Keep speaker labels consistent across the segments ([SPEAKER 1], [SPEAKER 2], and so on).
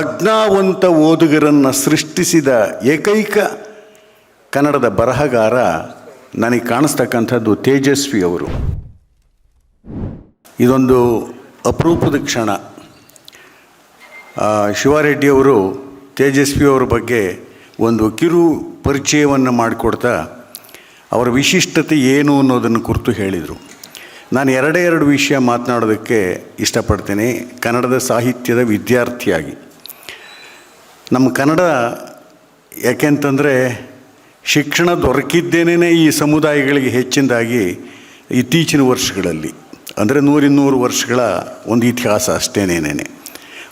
[SPEAKER 1] ಪ್ರಜ್ಞಾವಂತ ಓದುಗರನ್ನು ಸೃಷ್ಟಿಸಿದ ಏಕೈಕ ಕನ್ನಡದ ಬರಹಗಾರ ನನಗೆ ಕಾಣಿಸ್ತಕ್ಕಂಥದ್ದು ತೇಜಸ್ವಿ ಅವರು. ಇದೊಂದು ಅಪರೂಪದ ಕ್ಷಣ. ಆ, ತೇಜಸ್ವಿ ಅವರ ಬಗ್ಗೆ ಒಂದು ಕಿರು ಪರಿಚಯವನ್ನು ಮಾಡಿಕೊಡ್ತಾ ಅವರ ವಿಶಿಷ್ಟತೆ ಏನು ಅನ್ನೋದನ್ನು ಕುರಿತು ಹೇಳಿದರು. ನಾನು ಎರಡೇ ಎರಡು ವಿಷಯ ಮಾತನಾಡೋದಕ್ಕೆ ಇಷ್ಟಪಡ್ತೇನೆ. ಕನ್ನಡದ ಸಾಹಿತ್ಯದ ವಿದ್ಯಾರ್ಥಿಯಾಗಿ. ನಮ್ಮ ಕನ್ನಡ ಯಾಕೆಂತಂದರೆ ಶಿಕ್ಷಣ ದೊರಕಿದ್ದೇನೇ ಈ ಸಮುದಾಯಗಳಿಗೆ ಹೆಚ್ಚಿನದಾಗಿ ಇತ್ತೀಚಿನ ವರ್ಷಗಳಲ್ಲಿ. ಅಂದರೆ ನೂರಿನ್ನೂರು ವರ್ಷಗಳ ಒಂದು ಇತಿಹಾಸ ಅಷ್ಟೇನೇನೇ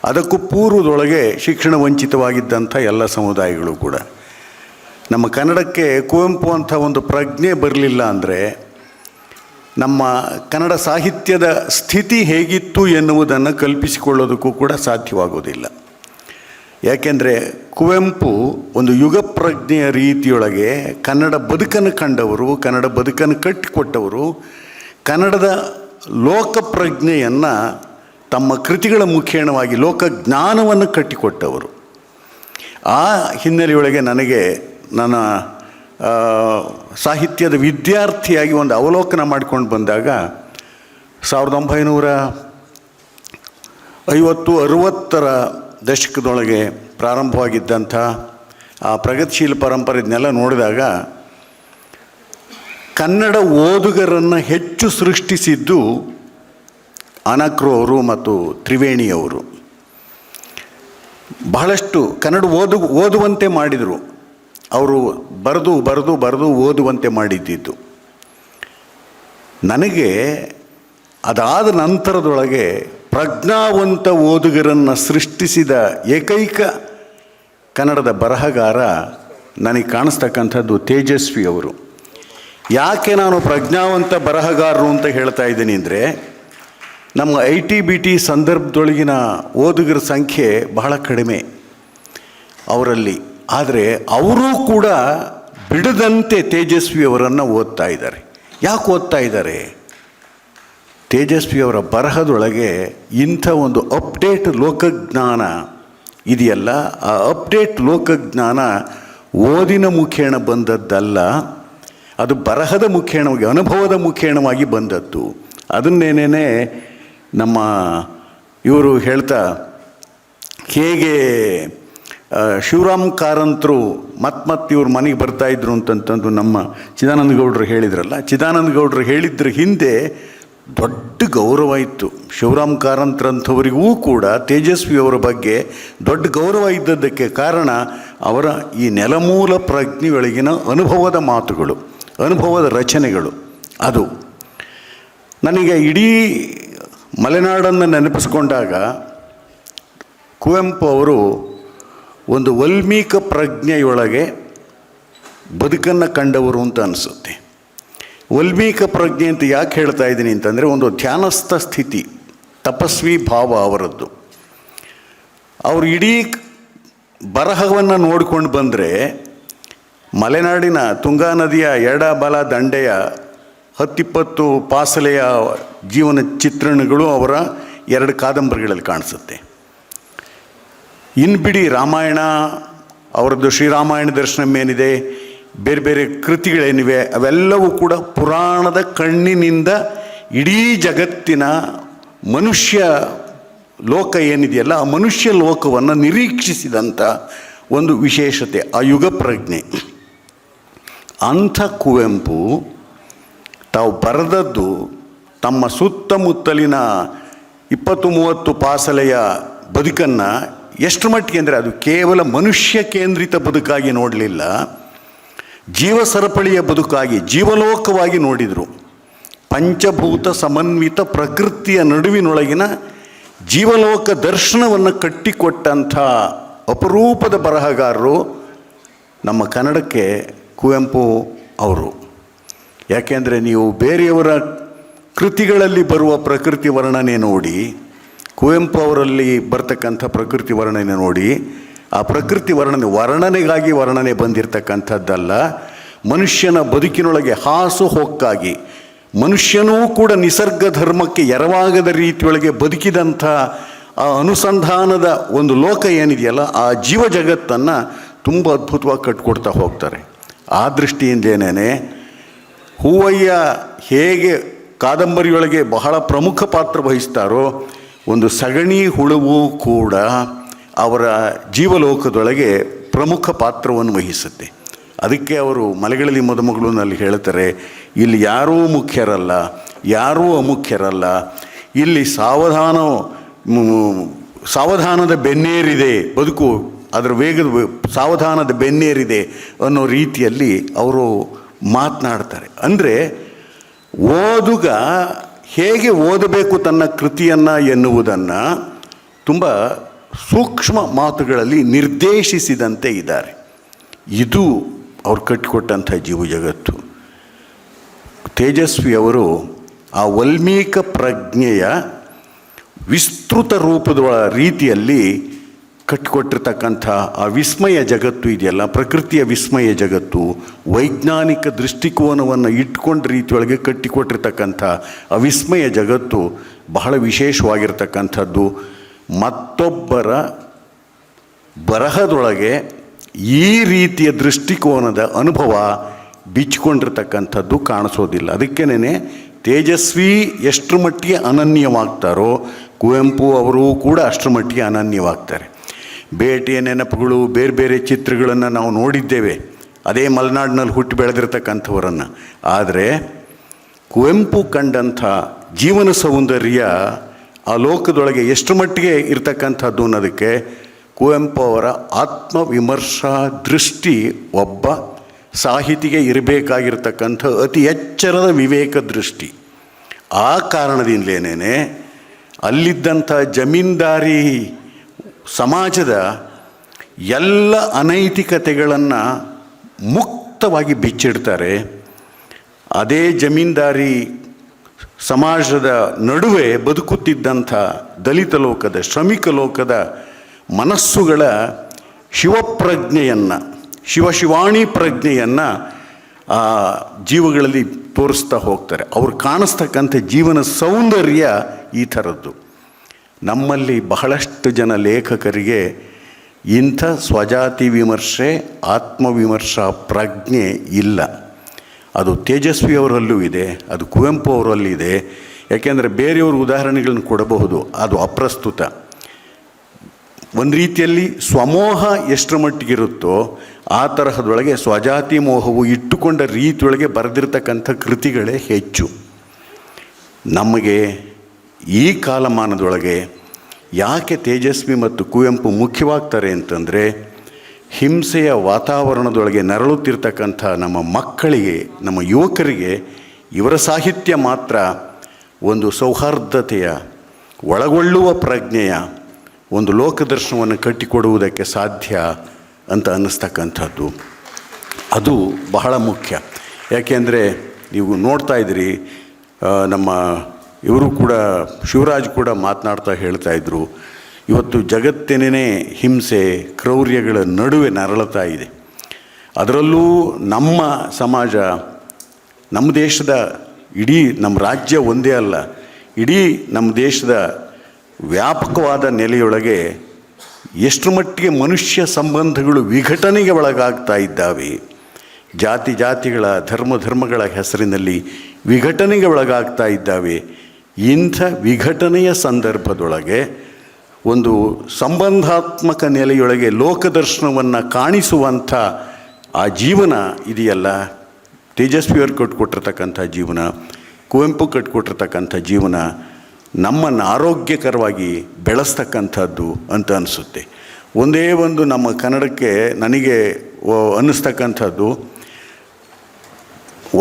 [SPEAKER 1] ಅದಕ್ಕೂ ಪೂರ್ವದೊಳಗೆ ಶಿಕ್ಷಣ ವಂಚಿತವಾಗಿದ್ದಂಥ ಎಲ್ಲ ಸಮುದಾಯಗಳು ಕೂಡ. ನಮ್ಮ ಕನ್ನಡಕ್ಕೆ ಕುವೆಂಪು ಅಂಥ ಒಂದು ಪ್ರಜ್ಞೆ ಬರಲಿಲ್ಲ ಅಂದರೆ ನಮ್ಮ ಕನ್ನಡ ಸಾಹಿತ್ಯದ ಸ್ಥಿತಿ ಹೇಗಿತ್ತು ಎನ್ನುವುದನ್ನು ಕಲ್ಪಿಸಿಕೊಳ್ಳೋದಕ್ಕೂ ಕೂಡ ಸಾಧ್ಯವಾಗೋದಿಲ್ಲ. ಯಾಕೆಂದರೆ ಕುವೆಂಪು ಒಂದು ಯುಗ ಪ್ರಜ್ಞೆಯ ರೀತಿಯೊಳಗೆ ಕನ್ನಡ ಬದುಕನ್ನು ಕಂಡವರು, ಕನ್ನಡ ಬದುಕನ್ನು ಕಟ್ಟಿಕೊಟ್ಟವರು, ಕನ್ನಡದ ಲೋಕಪ್ರಜ್ಞೆಯನ್ನು ತಮ್ಮ ಕೃತಿಗಳ ಮುಖೇಣವಾಗಿ ಲೋಕಜ್ಞಾನವನ್ನು ಕಟ್ಟಿಕೊಟ್ಟವರು. ಆ ಹಿನ್ನೆಲೆಯೊಳಗೆ ನನಗೆ ನನ್ನ ಸಾಹಿತ್ಯದ ವಿದ್ಯಾರ್ಥಿಯಾಗಿ ಒಂದು ಅವಲೋಕನ ಮಾಡಿಕೊಂಡು ಬಂದಾಗ ಸಾವಿರದ ಒಂಬೈನೂರ ಐವತ್ತು ಅರುವತ್ತರ ದಶಕದೊಳಗೆ ಪ್ರಾರಂಭವಾಗಿದ್ದಂಥ ಆ ಪ್ರಗತಿಶೀಲ ಪರಂಪರೆದನ್ನೆಲ್ಲ ನೋಡಿದಾಗ ಕನ್ನಡ ಓದುಗರನ್ನು ಹೆಚ್ಚು ಸೃಷ್ಟಿಸಿದ್ದು ಅನಕ್ರು ಅವರು ಮತ್ತು ತ್ರಿವೇಣಿಯವರು ಬಹಳಷ್ಟು ಕನ್ನಡ ಓದು, ಓದುವಂತೆ ಮಾಡಿದರು. ಅವರು ಬರೆದು ಬರೆದು ಬರೆದು ಓದುವಂತೆ ಮಾಡಿದ್ದಿದ್ದು. ನನಗೆ ಅದಾದ ನಂತರದೊಳಗೆ ಪ್ರಜ್ಞಾವಂತ ಓದುಗರನ್ನು ಸೃಷ್ಟಿಸಿದ ಏಕೈಕ ಕನ್ನಡದ ಬರಹಗಾರ ನನಗೆ ಕಾಣಿಸ್ತಕ್ಕಂಥದ್ದು ತೇಜಸ್ವಿ ಅವರು. ಯಾಕೆ ನಾನು ಪ್ರಜ್ಞಾವಂತ ಬರಹಗಾರರು ಅಂತ ಹೇಳ್ತಾ ಇದ್ದೀನಿ ಅಂದರೆ, ನಮ್ಮ ಐ ಟಿ ಬಿ ಟಿ ಸಂದರ್ಭದೊಳಗಿನ ಓದುಗರ ಸಂಖ್ಯೆ ಬಹಳ ಕಡಿಮೆ ಅವರಲ್ಲಿ. ಆದರೆ ಅವರೂ ಕೂಡ ಬಿಡದಂತೆ ತೇಜಸ್ವಿಯವರನ್ನು ಓದ್ತಾ ಇದ್ದಾರೆ. ಯಾಕೆ ಓದ್ತಾ ಇದ್ದಾರೆ? ತೇಜಸ್ವಿಯವರ ಬರಹದೊಳಗೆ ಇಂಥ ಒಂದು ಅಪ್ಡೇಟ್ ಲೋಕಜ್ಞಾನ ಇದೆಯಲ್ಲ? ಆ ಅಪ್ಡೇಟ್ ಲೋಕಜ್ಞಾನ ಓದಿನ ಮುಖೇಣ ಬಂದದ್ದಲ್ಲ, ಅದು ಬರಹದ ಮುಖೇಣವಾಗಿ, ಅನುಭವದ ಮುಖೇಣವಾಗಿ ಬಂದದ್ದು. ಅದನ್ನೇನೇ ನಮ್ಮ ಇವರು ಹೇಳ್ತಾ, ಹೇಗೆ ಶಿವರಾಮ್ ಕಾರಂತರು ಮತ್ತೆ ಮತ್ತೆ ಇವ್ರ ಮನೆಗೆ ಬರ್ತಾಯಿದ್ರು ಅಂತಂತಂದು ನಮ್ಮ ಚಿದಾನಂದ ಗೌಡರು ಹೇಳಿದ್ರಲ್ಲ? ಚಿದಾನಂದ ಗೌಡರು ಹೇಳಿದ್ರ ಹಿಂದೆ ದೊಡ್ಡ ಗೌರವ ಇತ್ತು. ಶಿವರಾಮ್ ಕಾರಂತರಂಥವರಿಗೂ ಕೂಡ ತೇಜಸ್ವಿಯವರ ಬಗ್ಗೆ ದೊಡ್ಡ ಗೌರವ ಇದ್ದದ್ದಕ್ಕೆ ಕಾರಣ ಅವರ ಈ ನೆಲಮೂಲ ಪ್ರಜ್ಞೆಯೊಳಗಿನ ಅನುಭವದ ಮಾತುಗಳು, ಅನುಭವದ ರಚನೆಗಳು ಅದು. ನನಗೆ ಇಡೀ ಮಲೆನಾಡನ್ನು ನೆನಪಿಸ್ಕೊಂಡಾಗ ಕುವೆಂಪು ಅವರು ಒಂದು ವಲ್ಮೀಕ ಪ್ರಜ್ಞೆಯೊಳಗೆ ಬದುಕನ್ನು ಕಂಡವರು ಅಂತ ಅನಿಸುತ್ತೆ. ವಲ್ಮೀಕ ಪ್ರಜ್ಞೆ ಅಂತ ಯಾಕೆ ಹೇಳ್ತಾ ಇದ್ದೀನಿ ಅಂತಂದರೆ ಒಂದು ಧ್ಯಾನಸ್ಥ ಸ್ಥಿತಿ, ತಪಸ್ವಿ ಭಾವ ಅವರದ್ದು. ಅವರು ಇಡೀ ಬರಹವನ್ನು ನೋಡಿಕೊಂಡು ಬಂದರೆ ಮಲೆನಾಡಿನ ತುಂಗಾ ನದಿಯ ಎಡ ಬಲ ದಂಡೆಯ ಹತ್ತಿಪ್ಪತ್ತು ಪಾಸಲೆಯ ಜೀವನ ಚಿತ್ರಣಗಳು ಅವರ ಎರಡು ಕಾದಂಬರಿಗಳಲ್ಲಿ ಕಾಣಿಸುತ್ತೆ. ಇನ್ನು ಬಿಡಿ ರಾಮಾಯಣ, ಅವರದ್ದು ಶ್ರೀರಾಮಾಯಣ ದರ್ಶನಂ ಏನಿದೆ? ಬೇರೆ ಬೇರೆ ಕೃತಿಗಳೇನಿವೆ, ಅವೆಲ್ಲವೂ ಕೂಡ ಪುರಾಣದ ಕಣ್ಣಿನಿಂದ ಇಡೀ ಜಗತ್ತಿನ ಮನುಷ್ಯ ಲೋಕ ಏನಿದೆಯಲ್ಲ, ಆ ಮನುಷ್ಯ ಲೋಕವನ್ನು ನಿರೀಕ್ಷಿಸಿದಂಥ ಒಂದು ವಿಶೇಷತೆ, ಆ ಯುಗ ಪ್ರಜ್ಞೆ. ಅಂಥ ಕುವೆಂಪು ತಾವು ಬರೆದದ್ದು ತಮ್ಮ ಸುತ್ತಮುತ್ತಲಿನ ಇಪ್ಪತ್ತು ಮೂವತ್ತು ಪಾಸಲೆಯ ಬದುಕನ್ನು ಎಷ್ಟು ಮಟ್ಟಿಗೆ ಅಂದರೆ ಅದು ಕೇವಲ ಮನುಷ್ಯ ಕೇಂದ್ರಿತ ಬದುಕಾಗಿ ನೋಡಲಿಲ್ಲ. ಜೀವ ಸರಪಳಿಯ ಬದುಕಾಗಿ, ಜೀವಲೋಕವಾಗಿ ನೋಡಿದರು. ಪಂಚಭೂತ ಸಮನ್ವಿತ ಪ್ರಕೃತಿಯ ನಡುವಿನೊಳಗಿನ ಜೀವಲೋಕ ದರ್ಶನವನ್ನು ಕಟ್ಟಿಕೊಟ್ಟಂಥ ಅಪರೂಪದ ಬರಹಗಾರರು ನಮ್ಮ ಕನ್ನಡಕ್ಕೆ ಕುವೆಂಪು ಅವರು. ಯಾಕೆಂದರೆ ನೀವು ಬೇರೆಯವರ ಕೃತಿಗಳಲ್ಲಿ ಬರುವ ಪ್ರಕೃತಿ ವರ್ಣನೆ ನೋಡಿ, ಕುವೆಂಪು ಅವರಲ್ಲಿ ಬರ್ತಕ್ಕಂಥ ಪ್ರಕೃತಿ ವರ್ಣನೆ ನೋಡಿ ಆ ಪ್ರಕೃತಿ ವರ್ಣನೆ, ವರ್ಣನೆಗಾಗಿ ವರ್ಣನೆ ಬಂದಿರತಕ್ಕಂಥದ್ದಲ್ಲ. ಮನುಷ್ಯನ ಬದುಕಿನೊಳಗೆ ಹಾಸು ಹೊಕ್ಕಾಗಿ, ಮನುಷ್ಯನೂ ಕೂಡ ನಿಸರ್ಗ ಧರ್ಮಕ್ಕೆ ಎರವಾಗದ ರೀತಿಯೊಳಗೆ ಬದುಕಿದಂಥ ಆ ಅನುಸಂಧಾನದ ಒಂದು ಲೋಕ ಏನಿದೆಯಲ್ಲ, ಆ ಜೀವ ಜಗತ್ತನ್ನು ತುಂಬ ಅದ್ಭುತವಾಗಿ ಕಟ್ಕೊಡ್ತಾ ಹೋಗ್ತಾರೆ. ಆ ದೃಷ್ಟಿಯಿಂದೇನೇ ಹೂವಯ್ಯ ಹೇಗೆ ಕಾದಂಬರಿಯೊಳಗೆ ಬಹಳ ಪ್ರಮುಖ ಪಾತ್ರ ವಹಿಸ್ತಾರೋ, ಒಂದು ಸಗಣಿ ಹುಳುವು ಕೂಡ ಅವರ ಜೀವಲೋಕದೊಳಗೆ ಪ್ರಮುಖ ಪಾತ್ರವನ್ನು ವಹಿಸುತ್ತೆ. ಅದಕ್ಕೆ ಅವರು ಮಲೆಗಳಲ್ಲಿ ಮದುಮಗಳನ್ನಲ್ಲಿ ಹೇಳ್ತಾರೆ, ಇಲ್ಲಿ ಯಾರೂ ಮುಖ್ಯರಲ್ಲ, ಯಾರೂ ಅಮುಖ್ಯರಲ್ಲ, ಇಲ್ಲಿ ಸಾವಧಾನ ಸಾವಧಾನದ ಬೆನ್ನೇರಿದೆ ಬದುಕು, ಅದರ ವೇಗದ ಸಾವಧಾನದ ಬೆನ್ನೇರಿದೆ ಅನ್ನೋ ರೀತಿಯಲ್ಲಿ ಅವರು ಮಾತನಾಡ್ತಾರೆ. ಅಂದರೆ ಓದುಗ ಹೇಗೆ ಓದಬೇಕು ತನ್ನ ಕೃತಿಯನ್ನು ಎನ್ನುವುದನ್ನು ತುಂಬ ಸೂಕ್ಷ್ಮ ಮಾತುಗಳಲ್ಲಿ ನಿರ್ದೇಶಿಸಿದಂತೆ ಇದ್ದಾರೆ. ಇದು ಅವ್ರು ಕಟ್ಟಿಕೊಟ್ಟಂಥ ಜೀವ ಜಗತ್ತು. ತೇಜಸ್ವಿ ಅವರು ಆ ವಲ್ಮೀಕ ಪ್ರಜ್ಞೆಯ ವಿಸ್ತೃತ ರೂಪದ ರೀತಿಯಲ್ಲಿ ಕಟ್ಟಿಕೊಟ್ಟಿರ್ತಕ್ಕಂಥ ಆ ವಿಸ್ಮಯ ಜಗತ್ತು ಇದೆಯಲ್ಲ, ಪ್ರಕೃತಿಯ ವಿಸ್ಮಯ ಜಗತ್ತು, ವೈಜ್ಞಾನಿಕ ದೃಷ್ಟಿಕೋನವನ್ನು ಇಟ್ಕೊಂಡ ರೀತಿಯೊಳಗೆ ಕಟ್ಟಿಕೊಟ್ಟಿರ್ತಕ್ಕಂಥ ಆ ವಿಸ್ಮಯ ಜಗತ್ತು ಬಹಳ ವಿಶೇಷವಾಗಿರ್ತಕ್ಕಂಥದ್ದು. ಮತ್ತೊಬ್ಬರ ಬರಹದೊಳಗೆ ಈ ರೀತಿಯ ದೃಷ್ಟಿಕೋನದ ಅನುಭವ ಬಿಚ್ಚಿಕೊಂಡಿರ್ತಕ್ಕಂಥದ್ದು ಕಾಣಿಸೋದಿಲ್ಲ. ಅದಕ್ಕೇನೆ ತೇಜಸ್ವಿ ಎಷ್ಟರ ಮಟ್ಟಿಗೆ ಅನನ್ಯವಾಗ್ತಾರೋ, ಕುವೆಂಪು ಅವರು ಕೂಡ ಅಷ್ಟರ ಮಟ್ಟಿಗೆ ಅನನ್ಯವಾಗ್ತಾರೆ. ಬೇಟೆಯ ನೆನಪುಗಳು, ಬೇರೆ ಬೇರೆ ಚಿತ್ರಗಳನ್ನು ನಾವು ನೋಡಿದ್ದೇವೆ. ಅದೇ ಮಲೆನಾಡಿನಲ್ಲಿ ಹುಟ್ಟಿ ಬೆಳೆದಿರ್ತಕ್ಕಂಥವರನ್ನು. ಆದರೆ ಕುವೆಂಪು ಕಂಡಂಥ ಜೀವನ ಸೌಂದರ್ಯ ಆ ಲೋಕದೊಳಗೆ ಎಷ್ಟು ಮಟ್ಟಿಗೆ ಇರ್ತಕ್ಕಂಥದ್ದು ಅನ್ನೋದಕ್ಕೆ ಕುವೆಂಪು ಅವರ ಆತ್ಮವಿಮರ್ಶಾ ದೃಷ್ಟಿ ಒಬ್ಬ ಸಾಹಿತಿಗೆ ಇರಬೇಕಾಗಿರ್ತಕ್ಕಂಥ ಅತಿ ಎಚ್ಚರದ ವಿವೇಕ ದೃಷ್ಟಿ. ಆ ಕಾರಣದಿಂದಲೇನೇ ಅಲ್ಲಿದ್ದಂಥ ಜಮೀನ್ದಾರಿ ಸಮಾಜದ ಎಲ್ಲ ಅನೈತಿಕತೆಗಳನ್ನು ಮುಕ್ತವಾಗಿ ಬಿಚ್ಚಿಡ್ತಾರೆ. ಅದೇ ಜಮೀನ್ದಾರಿ ಸಮಾಜದ ನಡುವೆ ಬದುಕುತ್ತಿದ್ದಂಥ ದಲಿತ ಲೋಕದ, ಶ್ರಮಿಕ ಲೋಕದ ಮನಸ್ಸುಗಳ ಶಿವಪ್ರಜ್ಞೆಯನ್ನು ಶಿವಶಿವಾಣಿ ಪ್ರಜ್ಞೆಯನ್ನು ಆ ಜೀವಗಳಲ್ಲಿ ತೋರಿಸ್ತಾ ಹೋಗ್ತಾರೆ. ಅವ್ರು ಕಾಣಿಸ್ತಕ್ಕಂಥ ಜೀವನ ಸೌಂದರ್ಯ ಈ ಥರದ್ದು. ನಮ್ಮಲ್ಲಿ ಬಹಳಷ್ಟು ಜನ ಲೇಖಕರಿಗೆ ಇಂಥ ಸ್ವಜಾತಿ ವಿಮರ್ಶೆ, ಆತ್ಮವಿಮರ್ಶಾ ಪ್ರಜ್ಞೆ ಇಲ್ಲ. ಅದು ತೇಜಸ್ವಿ ಅವರಲ್ಲೂ ಇದೆ, ಅದು ಕುವೆಂಪು ಅವರಲ್ಲಿದೆ ಯಾಕೆಂದರೆ ಬೇರೆಯವರು ಉದಾಹರಣೆಗಳನ್ನು ಕೊಡಬಹುದು, ಅದು ಅಪ್ರಸ್ತುತ. ಒಂದು ರೀತಿಯಲ್ಲಿ ಸ್ವಮೋಹ ಎಷ್ಟರ ಮಟ್ಟಿಗಿರುತ್ತೋ, ಆ ತರಹದೊಳಗೆ ಸ್ವಜಾತಿ ಮೋಹವು ಇಟ್ಟುಕೊಂಡ ರೀತಿಯೊಳಗೆ ಬರೆದಿರ್ತಕ್ಕಂಥ ಕೃತಿಗಳೇ ಹೆಚ್ಚು. ನಮಗೆ ಈ ಕಾಲಮಾನದೊಳಗೆ ಯಾಕೆ ತೇಜಸ್ವಿ ಮತ್ತು ಕುವೆಂಪು ಮುಖ್ಯವಾಗ್ತಾರೆ ಅಂತಂದರೆ ಹಿಂಸೆಯ ವಾತಾವರಣದೊಳಗೆ ನರಳುತ್ತಿರ್ತಕ್ಕಂಥ ನಮ್ಮ ಮಕ್ಕಳಿಗೆ, ನಮ್ಮ ಯುವಕರಿಗೆ ಇವರ ಸಾಹಿತ್ಯ ಮಾತ್ರ ಒಂದು ಸೌಹಾರ್ದತೆಯ, ಒಳಗೊಳ್ಳುವ ಪ್ರಜ್ಞೆಯ ಒಂದು ಲೋಕದರ್ಶನವನ್ನು ಕಟ್ಟಿಕೊಡುವುದಕ್ಕೆ ಸಾಧ್ಯ ಅಂತ ಅನ್ನಿಸ್ತಕ್ಕಂಥದ್ದು. ಅದು ಬಹಳ ಮುಖ್ಯ. ಯಾಕೆಂದರೆ ನೀವು ನೋಡ್ತಾ ಇದ್ದೀರಿ ನಮ್ಮ ಇವರು ಕೂಡ ಶಿವರಾಜ್ ಕೂಡ ಮಾತನಾಡ್ತಾ ಹೇಳ್ತಾ ಇದ್ದರು ಇವತ್ತು ಜಗತ್ತಿನೇ ಹಿಂಸೆ, ಕ್ರೌರ್ಯಗಳ ನಡುವೆ ನರಳತಾ ಇದೆ. ಅದರಲ್ಲೂ ನಮ್ಮ ಸಮಾಜ, ನಮ್ಮ ದೇಶದ ಇಡೀ ನಮ್ಮ ರಾಜ್ಯ ಒಂದೇ ಅಲ್ಲ, ಇಡೀ ನಮ್ಮ ದೇಶದ ವ್ಯಾಪಕವಾದ ನೆಲೆಯೊಳಗೆ ಎಷ್ಟು ಮಟ್ಟಿಗೆ ಮನುಷ್ಯ ಸಂಬಂಧಗಳು ವಿಘಟನೆಗೆ ಒಳಗಾಗ್ತಾ ಇದ್ದಾವೆ, ಜಾತಿ ಜಾತಿಗಳ, ಧರ್ಮ ಧರ್ಮಗಳ ಹೆಸರಿನಲ್ಲಿ ವಿಘಟನೆಗೆ ಒಳಗಾಗ್ತಾ ಇದ್ದಾವೆ. ಇಂಥ ವಿಘಟನೆಯ ಸಂದರ್ಭದೊಳಗೆ ಒಂದು ಸಂಬಂಧಾತ್ಮಕ ನೆಲೆಯೊಳಗೆ ಲೋಕದರ್ಶನವನ್ನು ಕಾಣಿಸುವಂಥ ಆ ಜೀವನ ಇದೆಯಲ್ಲ? ತೇಜಸ್ವಿಯವರು ಕಟ್ಕೊಟ್ಟಿರ್ತಕ್ಕಂಥ ಜೀವನ, ಕುವೆಂಪು ಕಟ್ಕೊಟ್ಟಿರ್ತಕ್ಕಂಥ ಜೀವನ ನಮ್ಮನ್ನು ಆರೋಗ್ಯಕರವಾಗಿ ಬೆಳೆಸ್ತಕ್ಕಂಥದ್ದು ಅಂತ ಅನಿಸುತ್ತೆ. ಒಂದೇ ಒಂದು ನಮ್ಮ ಕನ್ನಡಕ್ಕೆ ನನಗೆ ಅನ್ನಿಸ್ತಕ್ಕಂಥದ್ದು,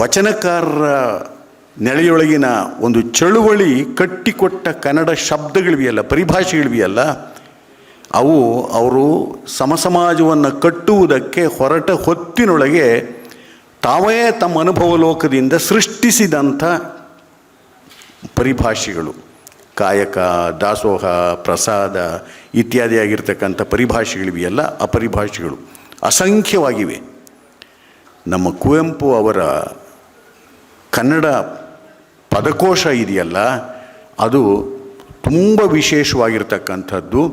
[SPEAKER 1] ವಚನಕಾರರ ನೆಲೆಯೊಳಗಿನ ಒಂದು ಚಳುವಳಿ ಕಟ್ಟಿಕೊಟ್ಟ ಕನ್ನಡ ಶಬ್ದಗಳಿವೆಯಲ್ಲ, ಪರಿಭಾಷೆಗಳಿವೆಯಲ್ಲ, ಅವು ಅವರು ಸಮಸಮಾಜವನ್ನು ಕಟ್ಟುವುದಕ್ಕೆ ಹೊರಟ ಹೊತ್ತಿನೊಳಗೆ ತಾವೇ ತಮ್ಮ ಅನುಭವ ಲೋಕದಿಂದ ಸೃಷ್ಟಿಸಿದಂಥ ಪರಿಭಾಷೆಗಳು. ಕಾಯಕ, ದಾಸೋಹ, ಪ್ರಸಾದ ಇತ್ಯಾದಿಯಾಗಿರ್ತಕ್ಕಂಥ ಪರಿಭಾಷೆಗಳಿವೆಯಲ್ಲ, ಅಪರಿಭಾಷೆಗಳು ಪರಿಭಾಷೆಗಳು ಅಸಂಖ್ಯವಾಗಿವೆ. ನಮ್ಮ ಕುವೆಂಪು ಅವರ ಕನ್ನಡ ಪದಕೋಶ ಇದೆಯಲ್ಲ, ಅದು ತುಂಬ ವಿಶೇಷವಾಗಿರ್ತಕ್ಕಂಥದ್ದು.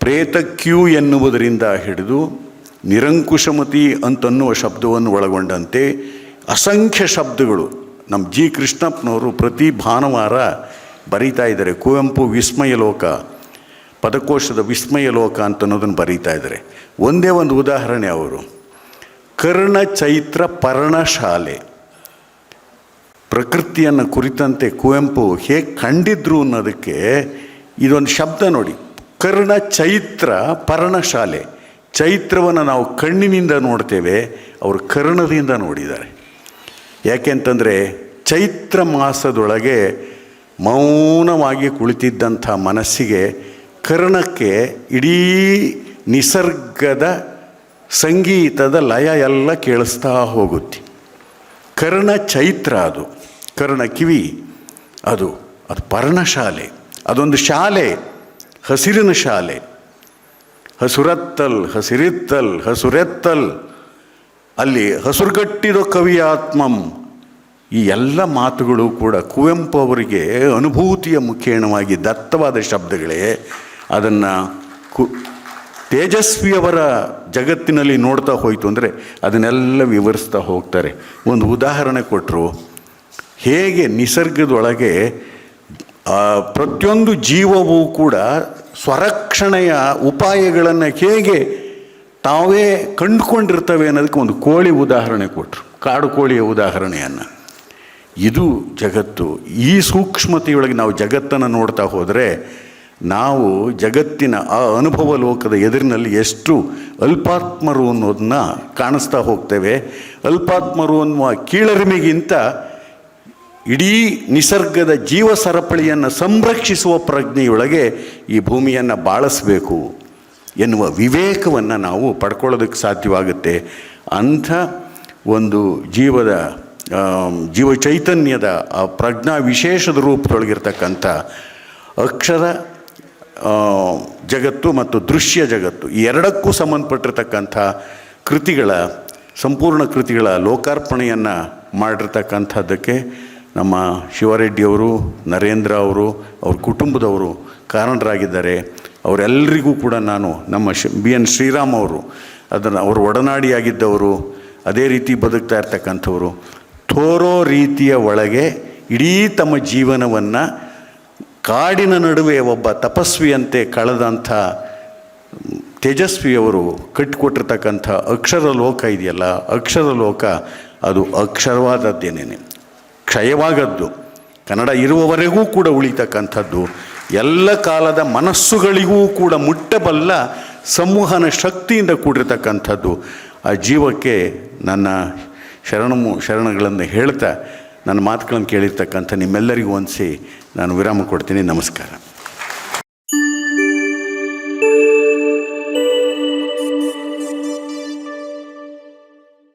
[SPEAKER 1] ಪ್ರೇತಕ್ಯೂ ಎನ್ನುವುದರಿಂದ ಹಿಡಿದು ನಿರಂಕುಶಮತಿ ಅಂತನ್ನುವ ಶಬ್ದವನ್ನು ಒಳಗೊಂಡಂತೆ ಅಸಂಖ್ಯ ಶಬ್ದಗಳು. ನಮ್ಮ ಜಿ ಕೃಷ್ಣಪ್ಪನವರು ಪ್ರತಿ ಭಾನುವಾರ ಬರೀತಾ ಇದ್ದಾರೆ, ಕುವೆಂಪು ವಿಸ್ಮಯ ಲೋಕ, ಪದಕೋಶದ ವಿಸ್ಮಯ ಲೋಕ ಅಂತ ಅನ್ನೋದನ್ನು ಬರೀತಾ ಇದ್ದಾರೆ. ಒಂದೇ ಒಂದು ಉದಾಹರಣೆ ಅವರು. ಕರ್ಣ ಚೈತ್ರ ಪರ್ಣಶಾಲೆ. ಪ್ರಕೃತಿಯನ್ನು ಕುರಿತಂತೆ ಕುವೆಂಪು ಹೇಗೆ ಕಂಡಿದ್ರು ಅನ್ನೋದಕ್ಕೆ ಇದೊಂದು ಶಬ್ದ ನೋಡಿ. ಕರ್ಣ ಚೈತ್ರ ಪರ್ಣಶಾಲೆ. ಚೈತ್ರವನ್ನು ನಾವು ಕಣ್ಣಿನಿಂದ ನೋಡ್ತೇವೆ, ಅವರು ಕರ್ಣದಿಂದ ನೋಡಿದ್ದಾರೆ. ಯಾಕೆಂತಂದರೆ ಚೈತ್ರ ಮಾಸದೊಳಗೆ ಮೌನವಾಗಿ ಕುಳಿತಿದ್ದಂಥ ಮನಸ್ಸಿಗೆ ಕರ್ಣಕ್ಕೆ ಇಡೀ ನಿಸರ್ಗದ ಸಂಗೀತದ ಲಯ ಎಲ್ಲ ಕೇಳಿಸ್ತಾ ಹೋಗುತ್ತೆ. ಕರ್ಣ ಚೈತ್ರ ಅದು. ಕರ್ಣ ಕಿವಿ ಅದು. ಅದು ಪರ್ಣಶಾಲೆ. ಅದೊಂದು ಶಾಲೆ. ಹಸಿರಿನ ಶಾಲೆ. ಹಸುರತ್ತಲ್, ಹಸಿರಿತ್ತಲ್, ಹಸುರೆತ್ತಲ್. ಅಲ್ಲಿ ಹಸುರುಗಟ್ಟಿರೋ ಕವಿಯಾತ್ಮಂ. ಈ ಎಲ್ಲ ಮಾತುಗಳು ಕೂಡ ಕುವೆಂಪು ಅವರಿಗೆ ಅನುಭೂತಿಯ ಮುಖೇಣವಾಗಿ ದತ್ತವಾದ ಶಬ್ದಗಳೇ. ಅದನ್ನು ಕು ತೇಜಸ್ವಿಯವರ ಜಗತ್ತಿನಲ್ಲಿ ನೋಡ್ತಾ ಹೋಯಿತು ಅಂದರೆ ಅದನ್ನೆಲ್ಲ ವಿವರಿಸ್ತಾ ಹೋಗ್ತಾರೆ. ಒಂದು ಉದಾಹರಣೆ ಕೊಟ್ಟರು ಹೇಗೆ ನಿಸರ್ಗದೊಳಗೆ ಪ್ರತಿಯೊಂದು ಜೀವವೂ ಕೂಡ ಸ್ವರಕ್ಷಣೆಯ ಉಪಾಯಗಳನ್ನು ಹೇಗೆ ತಾವೇ ಕಂಡುಕೊಂಡಿರ್ತವೆ ಅನ್ನೋದಕ್ಕೆ ಒಂದು ಕೋಳಿ ಉದಾಹರಣೆ ಕೊಟ್ಟರು ಕಾಡು ಕೋಳಿಯ ಉದಾಹರಣೆಯನ್ನು. ಇದು ಜಗತ್ತು. ಈ ಸೂಕ್ಷ್ಮತೆಯೊಳಗೆ ನಾವು ಜಗತ್ತನ್ನು ನೋಡ್ತಾ ಹೋದರೆ ನಾವು ಜಗತ್ತಿನ ಆ ಅನುಭವ ಲೋಕದ ಎದುರಿನಲ್ಲಿ ಎಷ್ಟು ಅಲ್ಪಾತ್ಮರು ಅನ್ನೋದನ್ನ ಕಾಣಿಸ್ತಾ ಹೋಗ್ತೇವೆ. ಅಲ್ಪಾತ್ಮರು ಅನ್ನುವ ಕೀಳರಿಮೆಗಿಂತ ಇಡೀ ನಿಸರ್ಗದ ಜೀವ ಸರಪಳಿಯನ್ನು ಸಂರಕ್ಷಿಸುವ ಪ್ರಜ್ಞೆಯೊಳಗೆ ಈ ಭೂಮಿಯನ್ನು ಬಾಳಿಸಬೇಕು ಎನ್ನುವ ವಿವೇಕವನ್ನು ನಾವು ಪಡ್ಕೊಳ್ಳೋದಕ್ಕೆ ಸಾಧ್ಯವಾಗುತ್ತೆ. ಅಂಥ ಒಂದು ಜೀವದ ಜೀವ ಚೈತನ್ಯದ ಆ ಪ್ರಜ್ಞಾ ವಿಶೇಷದ ರೂಪದೊಳಗಿರ್ತಕ್ಕಂಥ ಅಕ್ಷರ ಜಗತ್ತು ಮತ್ತು ದೃಶ್ಯ ಜಗತ್ತು ಈ ಎರಡಕ್ಕೂ ಸಂಬಂಧಪಟ್ಟಿರ್ತಕ್ಕಂಥ ಕೃತಿಗಳ, ಸಂಪೂರ್ಣ ಕೃತಿಗಳ ಲೋಕಾರ್ಪಣೆಯನ್ನು ಮಾಡಿರ್ತಕ್ಕಂಥದ್ದಕ್ಕೆ ನಮ್ಮ ಶಿವರೆಡ್ಡಿಯವರು ನರೇಂದ್ರ ಅವರು, ಅವ್ರ ಕುಟುಂಬದವರು ಕಾರಣರಾಗಿದ್ದಾರೆ. ಅವರೆಲ್ಲರಿಗೂ ಕೂಡ ನಾನು ನಮ್ಮ ಶ್, ಬಿ ಎನ್ ಶ್ರೀರಾಮ್ ಅವರು, ಅದನ್ನು ಅವರು ಒಡನಾಡಿಯಾಗಿದ್ದವರು, ಅದೇ ರೀತಿ ಬದುಕ್ತಾ ಇರ್ತಕ್ಕಂಥವರು ತೋರೋ ರೀತಿಯ ಒಳಗೆ ಇಡೀ ತಮ್ಮ ಜೀವನವನ್ನು ಕಾಡಿನ ನಡುವೆ ಒಬ್ಬ ತಪಸ್ವಿಯಂತೆ ಕಳೆದಂಥ ತೇಜಸ್ವಿಯವರು ಕಟ್ಟಿಕೊಟ್ಟಿರ್ತಕ್ಕಂಥ ಅಕ್ಷರ ಲೋಕ ಇದೆಯಲ್ಲ ಅಕ್ಷರ ಲೋಕ ಅದು ಅಕ್ಷರವಾದದ್ದೇನೇನೆ? ಕ್ಷಯವಾಗದ್ದು. ಕನ್ನಡ ಇರುವವರೆಗೂ ಕೂಡ ಉಳಿತಕ್ಕಂಥದ್ದು. ಎಲ್ಲ ಕಾಲದ ಮನಸ್ಸುಗಳಿಗೂ ಕೂಡ ಮುಟ್ಟಬಲ್ಲ ಸಂವಹನ ಶಕ್ತಿಯಿಂದ ಕೂಡಿರ್ತಕ್ಕಂಥದ್ದು. ಆ ಜೀವಕ್ಕೆ ನನ್ನ ಶರಣಮು ಶರಣಗಳನ್ನು ಹೇಳ್ತಾ ನನ್ನ ಮಾತುಗಳನ್ನು ಕೇಳಿರ್ತಕ್ಕಂಥ ನಿಮ್ಮೆಲ್ಲರಿಗೂ ಒಂದಿಸಿ ನಾನು ವಿರಾಮ ಕೊಡ್ತೀನಿ. ನಮಸ್ಕಾರ.